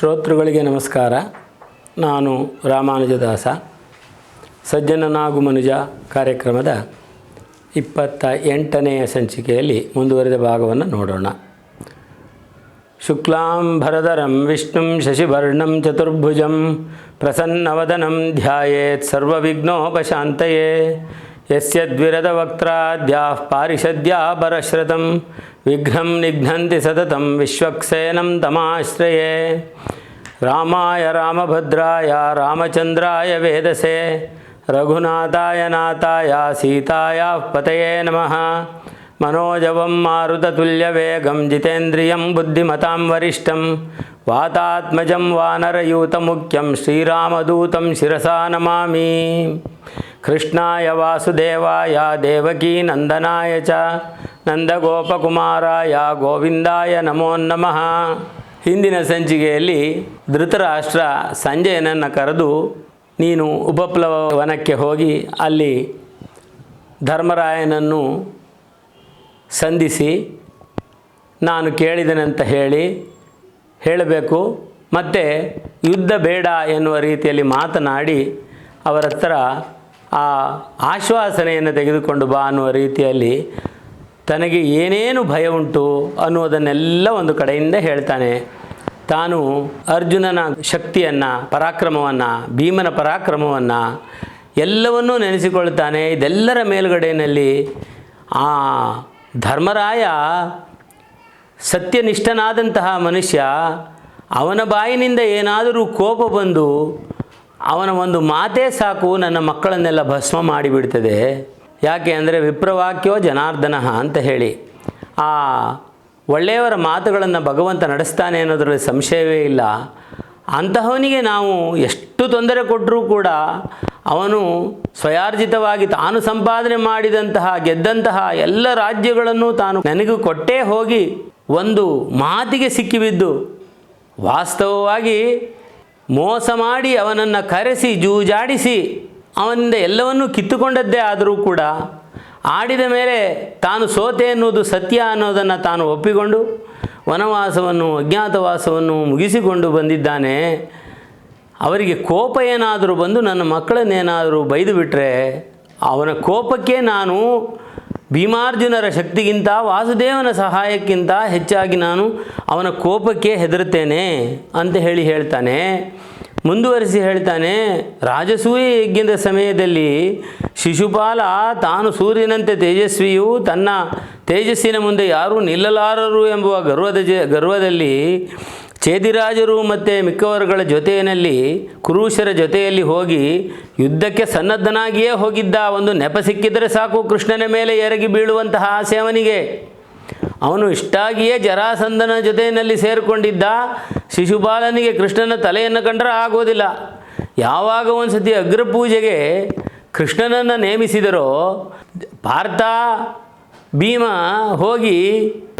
ಶ್ರೋತೃಗಳಿಗೆ ನಮಸ್ಕಾರ. ನಾನು ರಾಮಾನುಜದಾಸ. ಸಜ್ಜನನಾಗು ಮನುಜ ಕಾರ್ಯಕ್ರಮದ ಇಪ್ಪತ್ತ ಎಂಟನೆಯ ಸಂಚಿಕೆಯಲ್ಲಿ ಮುಂದುವರಿದ ಭಾಗವನ್ನು ನೋಡೋಣ. ಶುಕ್ಲಾಂ ಭರದರಂ ವಿಷ್ಣುಂ ಶಶಿವರ್ಣಂ ಚತುರ್ಭುಜಂ ಪ್ರಸನ್ನವದನಂ ಧ್ಯಾಯೇತ್ ಸರ್ವವಿಘ್ನೋಪಶಾಂತಯೇ. ಯಸ್ಯದ್ವಿರದವಕ್ತ್ರಾದ್ಯಾಃ విఘ్నం నిఘ్నంతి సతతం విశ్వక్సేనం తమాశ్రయే. రామాయ రామభద్రాయ రామచంద్రాయ వేదసే. రఘునాథాయ నాథాయ సీతాయ పతయే నమ. మనోజవం మారుతతుల్యవేగం జితేంద్రియం బుద్ధిమతాం వరిష్టం. వాతాత్మజం వానరయూతముఖ్యం శ్రీరామదూతం శిరసా నమామి. ಕೃಷ್ಣಾಯ ವಾಸುದೇವಾಯ ದೇವಕೀ ನಂದನಾಯ ಚ, ನಂದಗೋಪಕುಮಾರಾಯ, ಗೋವಿಂದಾಯ ನಮೋ ನಮಃ. ಹಿಂದಿನ ಸಂಚಿಕೆಯಲ್ಲಿ ಧೃತರಾಷ್ಟ್ರ ಸಂಜಯನನ್ನು ಕರೆದು, ನೀನು ಉಪಪ್ಲವನಕ್ಕೆ ಹೋಗಿ ಅಲ್ಲಿ ಧರ್ಮರಾಯನನ್ನು ಸಂಧಿಸಿ, ನಾನು ಕೇಳಿದನಂತ ಹೇಳಿ ಹೇಳಬೇಕು. ಮತ್ತೆ ಯುದ್ಧ ಬೇಡ ಎನ್ನುವ ರೀತಿಯಲ್ಲಿ ಮಾತನಾಡಿ ಅವರತ್ರ ಆ ಆಶ್ವಾಸನೆಯನ್ನು ತೆಗೆದುಕೊಂಡು ಬಾ ಅನ್ನುವ ರೀತಿಯಲ್ಲಿ ತನಗೆ ಏನೇನು ಭಯ ಉಂಟು ಅನ್ನುವುದನ್ನೆಲ್ಲ ಒಂದು ಕಡೆಯಿಂದ ಹೇಳ್ತಾನೆ. ತಾನು ಅರ್ಜುನನ ಶಕ್ತಿಯನ್ನು, ಪರಾಕ್ರಮವನ್ನು, ಭೀಮನ ಪರಾಕ್ರಮವನ್ನು ಎಲ್ಲವನ್ನೂ ನೆನೆಸಿಕೊಳ್ತಾನೆ. ಇದೆಲ್ಲರ ಮೇಲುಗಡೆಯಲ್ಲಿ ಆ ಧರ್ಮರಾಯ ಸತ್ಯನಿಷ್ಠನಾದಂತಹ ಮನುಷ್ಯ ಅವನ ಬಾಯಿನಿಂದ ಏನಾದರೂ ಕೋಪ ಬಂದು ಅವನ ಒಂದು ಮಾತೇ ಸಾಕು, ನನ್ನ ಮಕ್ಕಳನ್ನೆಲ್ಲ ಭಸ್ಮ ಮಾಡಿಬಿಡ್ತದೆ. ಯಾಕೆ ಅಂದರೆ ವಿಪ್ರವಾಕ್ಯೋ ಜನಾರ್ದನ ಅಂತ ಹೇಳಿ. ಆ ಒಳ್ಳೆಯವರ ಮಾತುಗಳನ್ನು ಭಗವಂತ ನಡೆಸ್ತಾನೆ ಅನ್ನೋದರಲ್ಲಿ ಸಂಶಯವೇ ಇಲ್ಲ. ಅಂತಹವನಿಗೆ ನಾವು ಎಷ್ಟು ತೊಂದರೆ ಕೊಟ್ಟರೂ ಕೂಡ ಅವನು ಸ್ವಯಾರ್ಜಿತವಾಗಿ ತಾನು ಸಂಪಾದನೆ ಮಾಡಿದಂತಹ, ಗೆದ್ದಂತಹ ಎಲ್ಲ ರಾಜ್ಯಗಳನ್ನು ತಾನು ನನಗೂ ಕೊಟ್ಟೇ ಹೋಗಿ ಒಂದು ಮಾತಿಗೆ ಸಿಕ್ಕಿಬಿದ್ದು. ವಾಸ್ತವವಾಗಿ ಮೋಸ ಮಾಡಿ ಅವನನ್ನು ಕರೆಸಿ, ಜೂಜಾಡಿಸಿ, ಅವನಿಂದ ಎಲ್ಲವನ್ನೂ ಕಿತ್ತುಕೊಂಡದ್ದೇ ಆದರೂ ಕೂಡ ಆಡಿದ ಮೇಲೆ ತಾನು ಸೋತೆ ಅನ್ನೋದು ಸತ್ಯ ಅನ್ನೋದನ್ನು ತಾನು ಒಪ್ಪಿಕೊಂಡು ವನವಾಸವನ್ನು, ಅಜ್ಞಾತವಾಸವನ್ನು ಮುಗಿಸಿಕೊಂಡು ಬಂದಿದ್ದಾನೆ. ಅವರಿಗೆ ಕೋಪ ಏನಾದರೂ ಬಂದು ನನ್ನ ಮಕ್ಕಳನ್ನೇನಾದರೂ ಬೈದು ಬಿಟ್ಟರೆ ಅವನ ಕೋಪಕ್ಕೆ ನಾನು ಭೀಮಾರ್ಜುನರ ಶಕ್ತಿಗಿಂತ ವಾಸುದೇವನ ಸಹಾಯಕ್ಕಿಂತ ಹೆಚ್ಚಾಗಿ ನಾನು ಅವನ ಕೋಪಕ್ಕೆ ಹೆದರುತ್ತೇನೆ ಅಂತ ಹೇಳಿ ಹೇಳ್ತಾನೆ. ಮುಂದುವರಿಸಿ ಹೇಳ್ತಾನೆ, ರಾಜಸೂಯ ಯಜ್ಞದ ಸಮಯದಲ್ಲಿ ಶಿಶುಪಾಲ ತಾನು ಸೂರ್ಯನಂತೆ ತೇಜಸ್ವಿಯು ತನ್ನ ತೇಜಸ್ಸಿನ ಮುಂದೆ ಯಾರೂ ನಿಲ್ಲಲಾರರು ಎಂಬುವ ಗರ್ವದ ಜ, ಗರ್ವದಲ್ಲಿ ಚೇದಿರಾಜರು ಮತ್ತು ಮಿಕ್ಕವರುಗಳ ಜೊತೆಯಲ್ಲಿ ಕುರುಷರ ಜೊತೆಯಲ್ಲಿ ಹೋಗಿ ಯುದ್ಧಕ್ಕೆ ಸನ್ನದ್ಧನಾಗಿಯೇ ಹೋಗಿದ್ದ ಒಂದು ನೆಪ ಸಿಕ್ಕಿದರೆ ಸಾಕು ಕೃಷ್ಣನ ಮೇಲೆ ಎರಗಿ ಬೀಳುವಂತಹ ಆಸೆ ಅವನಿಗೆ. ಅವನು ಇಷ್ಟಾಗಿಯೇ ಜರಾಸಂದನ ಜೊತೆಯಲ್ಲಿ ಸೇರಿಕೊಂಡಿದ್ದ ಶಿಶುಪಾಲನಿಗೆ ಕೃಷ್ಣನ ತಲೆಯನ್ನು ಕಂಡರೆ ಆಗೋದಿಲ್ಲ. ಯಾವಾಗ ಒಂದು ಸತಿ ಅಗ್ರಪೂಜೆಗೆ ಕೃಷ್ಣನನ್ನು ನೇಮಿಸಿದರೋ ಪಾರ್ಥ ಭೀಮ ಹೋಗಿ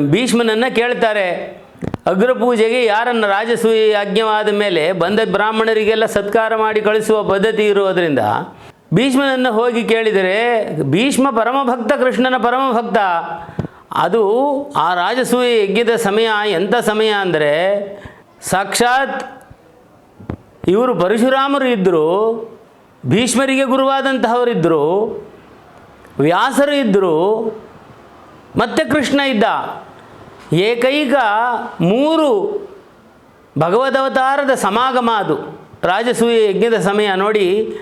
ಭೀಷ್ಮನನ್ನು ಕೇಳ್ತಾರೆ. ಅಗ್ರಪೂಜೆಗೆ ಯಾರನ್ನು ರಾಜಸೂಯ ಯಜ್ಞವಾದ ಮೇಲೆ ಬಂದ ಬ್ರಾಹ್ಮಣರಿಗೆಲ್ಲ ಸತ್ಕಾರ ಮಾಡಿ ಕಳಿಸುವ ಪದ್ಧತಿ ಇರುವುದರಿಂದ ಭೀಷ್ಮನನ್ನು ಹೋಗಿ ಕೇಳಿದರೆ, ಭೀಷ್ಮ ಪರಮಭಕ್ತ, ಕೃಷ್ಣನ ಪರಮಭಕ್ತ, ಅದು ಆ ರಾಜಸೂಯ ಯಜ್ಞದ ಸಮಯ ಎಂಥ ಸಮಯ ಅಂದರೆ ಸಾಕ್ಷಾತ್ ಇವರು ಪರಶುರಾಮರು ಇದ್ದರು, ಭೀಷ್ಮರಿಗೆ ಗುರುವಾದಂತಹವರಿದ್ದರು, ವ್ಯಾಸರು ಇದ್ದರು, ಮತ್ತೆ ಕೃಷ್ಣ ಇದ್ದ. ಏಕೈಕ ಮೂರು ಭಗವದವತಾರದ ಸಮಾಗಮ ಅದು. ರಾಜಸೂಯ ಯಜ್ಞದ ಸಮಯ ನೋಡಿ,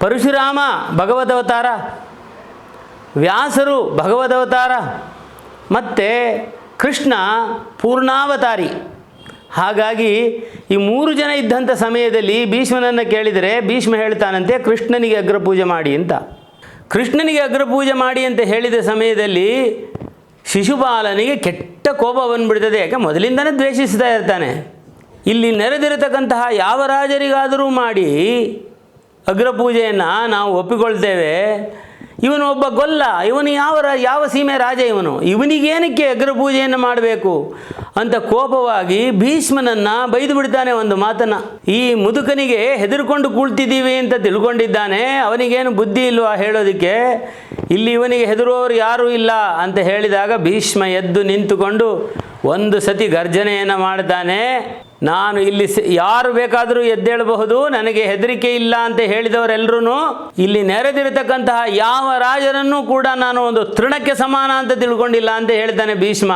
ಪರಶುರಾಮ ಭಗವದವತಾರ, ವ್ಯಾಸರು ಭಗವದವತಾರ, ಮತ್ತು ಕೃಷ್ಣ ಪೂರ್ಣಾವತಾರಿ. ಹಾಗಾಗಿ ಈ ಮೂರು ಜನ ಇದ್ದಂಥ ಸಮಯದಲ್ಲಿ ಭೀಷ್ಮನನ್ನು ಕೇಳಿದರೆ, ಭೀಷ್ಮ ಹೇಳ್ತಾನಂತೆ, ಕೃಷ್ಣನಿಗೆ ಅಗ್ರಪೂಜೆ ಮಾಡಿ ಅಂತ. ಕೃಷ್ಣನಿಗೆ ಅಗ್ರಪೂಜೆ ಮಾಡಿ ಅಂತ ಹೇಳಿದ ಸಮಯದಲ್ಲಿ ಶಿಶುಪಾಲನಿಗೆ ಕೆಟ್ಟ ಕೋಪ ಬಂದ್ಬಿಡ್ತದೆ. ಯಾಕೆ? ಮೊದಲಿಂದನೇ ದ್ವೇಷಿಸ್ತಾ ಇರ್ತಾನೆ. ಇಲ್ಲಿ ನೆರೆದಿರತಕ್ಕಂತಹ ಯಾವ ರಾಜರಿಗಾದರೂ ಮಾಡಿ ಅಗ್ರಪೂಜೆಯನ್ನು ನಾವು ಒಪ್ಪಿಕೊಳ್ತೇವೆ. ಇವನು ಒಬ್ಬ ಗೊಲ್ಲ. ಇವನು ಯಾವ ಯಾವ ಸೀಮೆ ರಾಜ ಇವನು? ಇವನಿಗೇನಕ್ಕೆ ಅಗ್ರಪೂಜೆಯನ್ನು ಮಾಡಬೇಕು? ಅಂತ ಕೋಪವಾಗಿ ಭೀಷ್ಮನನ್ನು ಬೈದು ಬಿಡ್ತಾನೆ ಒಂದು ಮಾತನ್ನು. ಈ ಮುದುಕನಿಗೆ ಹೆದರ್ಕೊಂಡು ಕೂಳ್ತಿದ್ದೀವಿ ಅಂತ ತಿಳ್ಕೊಂಡಿದ್ದಾನೆ. ಅವನಿಗೇನು ಬುದ್ಧಿ ಇಲ್ವಾ ಹೇಳೋದಕ್ಕೆ? ಇಲ್ಲಿ ಇವನಿಗೆ ಹೆದರುವವರು ಯಾರೂ ಇಲ್ಲ ಅಂತ ಹೇಳಿದಾಗ ಭೀಷ್ಮ ಎದ್ದು ನಿಂತುಕೊಂಡು ಒಂದು ಸತಿ ಗರ್ಜನೆಯನ್ನು ಮಾಡ್ತಾನೆ. ನಾನು ಇಲ್ಲಿ ಯಾರು ಬೇಕಾದರೂ ಎದ್ದೇಳಬಹುದು, ನನಗೆ ಹೆದರಿಕೆ ಇಲ್ಲ ಅಂತ ಹೇಳಿದವರೆಲ್ಲರೂ ಇಲ್ಲಿ ನೆರೆದಿರತಕ್ಕಂತಹ ಯಾವ ರಾಜರನ್ನೂ ಕೂಡ ನಾನು ಒಂದು ತೃಣಕ್ಕೆ ಸಮಾನ ಅಂತ ತಿಳ್ಕೊಂಡಿಲ್ಲ ಅಂತ ಹೇಳ್ತಾನೆ ಭೀಷ್ಮ.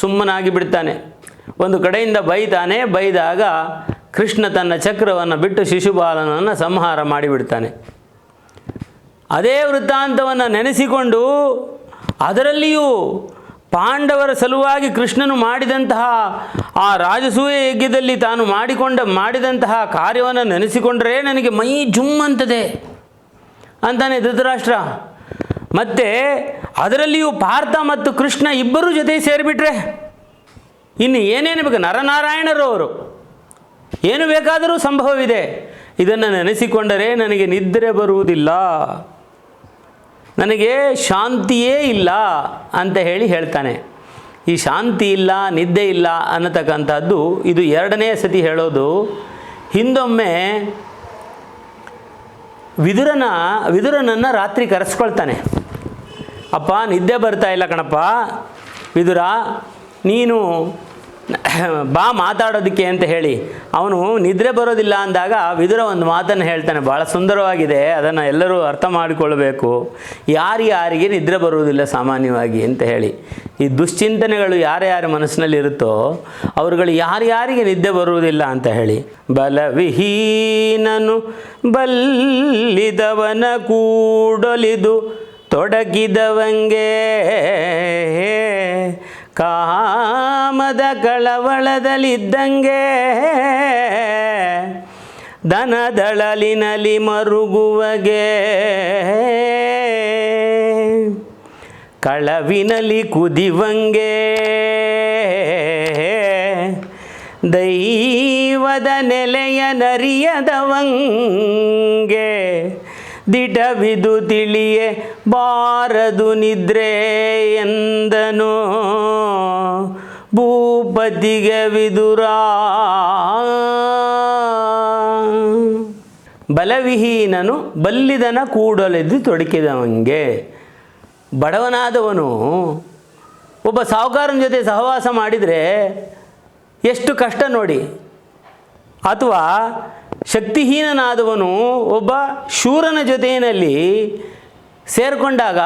ಸುಮ್ಮನಾಗಿ ಬಿಡ್ತಾನೆ. ಒಂದು ಕಡೆಯಿಂದ ಬೈತಾನೆ, ಬೈದಾಗ ಕೃಷ್ಣ ತನ್ನ ಚಕ್ರವನ್ನು ಬಿಟ್ಟು ಶಿಶುಪಾಲನನ್ನು ಸಂಹಾರ ಮಾಡಿಬಿಡ್ತಾನೆ. ಅದೇ ವೃತ್ತಾಂತವನ್ನು ನೆನೆಸಿಕೊಂಡು ಅದರಲ್ಲಿಯೂ ಪಾಂಡವರ ಸಲುವಾಗಿ ಕೃಷ್ಣನು ಮಾಡಿದಂತಹ ಆ ರಾಜಸೂಯ ಯಜ್ಞದಲ್ಲಿ ತಾನು ಮಾಡಿಕೊಂಡ, ಮಾಡಿದಂತಹ ಕಾರ್ಯವನ್ನು ನೆನೆಸಿಕೊಂಡರೆ ನನಗೆ ಮೈ ಜುಮ್ಮಂತದೆ ಅಂತಾನೆ ಧೃತರಾಷ್ಟ್ರ. ಮತ್ತು ಅದರಲ್ಲಿಯೂ ಪಾರ್ಥ ಮತ್ತು ಕೃಷ್ಣ ಇಬ್ಬರೂ ಜೊತೆ ಸೇರಿಬಿಟ್ರೆ ಇನ್ನು ಏನೇನು ಬೇಕು? ನರನಾರಾಯಣರು ಅವರು ಏನು ಬೇಕಾದರೂ ಸಂಭವವಿದೆ. ಇದನ್ನು ನೆನೆಸಿಕೊಂಡರೆ ನನಗೆ ನಿದ್ರೆ ಬರುವುದಿಲ್ಲ. ನನಗೆ ಶಾಂತಿಯೇ ಇಲ್ಲ ಅಂತ ಹೇಳಿ ಹೇಳ್ತಾನೆ. ಈ ಶಾಂತಿ ಇಲ್ಲ, ನಿದ್ದೆ ಇಲ್ಲ ಅನ್ನತಕ್ಕಂಥದ್ದು ಇದು ಎರಡನೇ ಸತಿ ಹೇಳೋದು. ಹಿಂದೊಮ್ಮೆ ವಿದುರನ, ವಿದುರನನ್ನು ರಾತ್ರಿ ಕರೆಸ್ಕೊಳ್ತಾನೆ. ಅಪ್ಪ, ನಿದ್ದೆ ಬರ್ತಾ ಇಲ್ಲ ಕಣಪ್ಪ. ವಿದುರ, ನೀನು ಬಾ ಮಾತಾಡೋದಕ್ಕೆ ಅಂತ ಹೇಳಿ. ಅವನು ನಿದ್ರೆ ಬರೋದಿಲ್ಲ ಅಂದಾಗ ವಿದುರ ಒಂದು ಮಾತನ್ನು ಹೇಳ್ತಾನೆ. ಭಾಳ ಸುಂದರವಾಗಿದೆ. ಅದನ್ನು ಎಲ್ಲರೂ ಅರ್ಥ ಮಾಡಿಕೊಳ್ಬೇಕು. ಯಾರಿಗೆ ನಿದ್ರೆ ಬರುವುದಿಲ್ಲ ಸಾಮಾನ್ಯವಾಗಿ ಅಂತ ಹೇಳಿ. ಈ ದುಶ್ಚಿಂತನೆಗಳು ಯಾರ್ಯಾರ ಮನಸ್ಸಿನಲ್ಲಿ ಇರುತ್ತೋ ಅವರುಗಳು ಯಾರ್ಯಾರಿಗೆ ನಿದ್ದೆ ಬರುವುದಿಲ್ಲ ಅಂತ ಹೇಳಿ. ಬಲವಿಹೀನನು ಬಲ್ಲಿದವನ ಕೂಡೊಲಿದು ತೊಡಗಿದವಂಗೆ ಕಾಮದ ಕಳವಳದಲ್ಲಿದ್ದಂಗೆ ದನದಳಲಿನಲ್ಲಿ ಮರುಗುವಗೆ ಕಳವಿನಲಿ ಕುದಿವಂಗೆ ದೈವದ ನೆಲೆಯ ನರಿಯದವಂಗೆ ದಿಟವಿದು ತಿಳಿಯೇ ಬಾರದು ನಿದ್ರೆ ಎಂದನು. ಭೂಪತಿಗೆ ವಿದುರ. ಬಲವಿಹೀನನು ಬಲ್ಲಿದನ ಕೂಡಲೆದ್ದು ತೊಡಕಿದವಂಗೆ. ಬಡವನಾದವನು ಒಬ್ಬ ಸಾಹುಕಾರನ ಜೊತೆ ಸಹವಾಸ ಮಾಡಿದರೆ ಎಷ್ಟು ಕಷ್ಟ ನೋಡಿ. ಅಥವಾ ಶಕ್ತಿಹೀನನಾದವನು ಒಬ್ಬ ಶೂರನ ಜೊತೆಯಲ್ಲಿ ಸೇರಿಕೊಂಡಾಗ